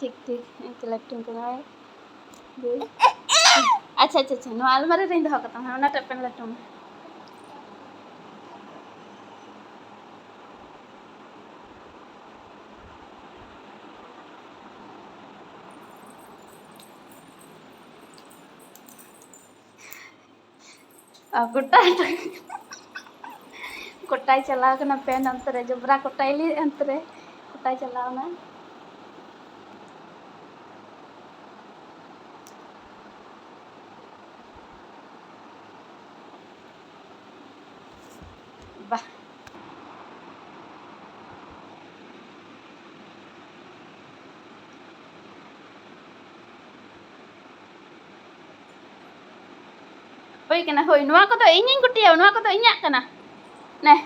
ठीक ठीक कलेक्टिंग है। अच्छा अच्छा अच्छा नुआ अलमारी नहीं धो करता हूँ ना टपन लटू में गुट्टा कोटाई चलाव पेन अंतरे जबरा कोटाई अंतरे। कोटाई चलावना apa? Oi, kena hoi, nua koto ingin kuti ya, nua koto inya kena. Nah.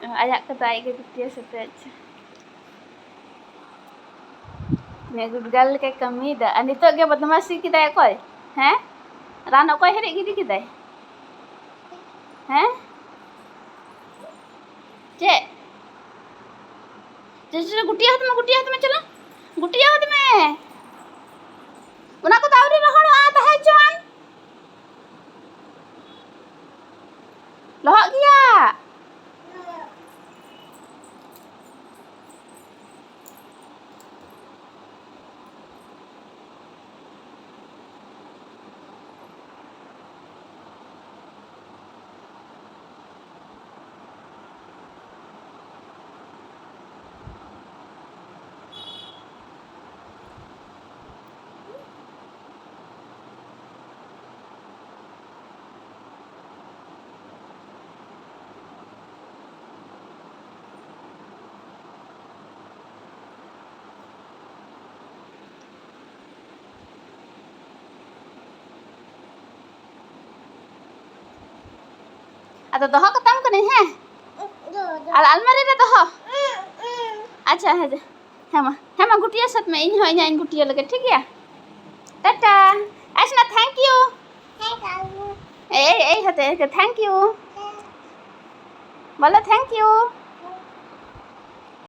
Ayak kata ayak ke kuti ya, sepeja. Nah, gudgal kayak kami dah. Anito, kaya patah masih kita ya koi. Heh? रान अकय हेरे गिदी किदाय हैं? चे जे जे गुटिया हाथ में गुटिया हाथ में चला। गुटिया हाथ में। ᱟᱫᱚ ᱫᱚᱦᱚ ᱠᱟᱛᱟᱢ ᱠᱟᱹᱱᱟᱹᱧ ᱦᱮᱸ ᱟᱨ ᱟᱞᱢᱟᱨᱤ ᱨᱮ ᱫᱚᱦᱚ ᱟᱪᱪᱷᱟ ᱦᱮᱸ ᱦᱮᱸ ᱢᱟ ᱦᱮᱸ ᱢᱟ ᱜᱩᱴᱤᱭᱟᱹ ᱥᱟᱛ ᱢᱮ ᱤᱧ ᱦᱚᱸ ᱤᱧᱟᱹᱜ ᱤᱧ ᱜᱩᱴᱤᱭᱟᱹ ᱞᱟᱹᱜᱤᱫ ᱴᱷᱤᱠ ᱜᱮᱭᱟ ᱴᱟᱴᱟ ᱟᱪᱪᱷᱟ ᱛᱷᱮᱝᱠ ᱤᱭᱩ এই এই হাতে থ্যাংক ইউ বলো থ্যাংক ইউ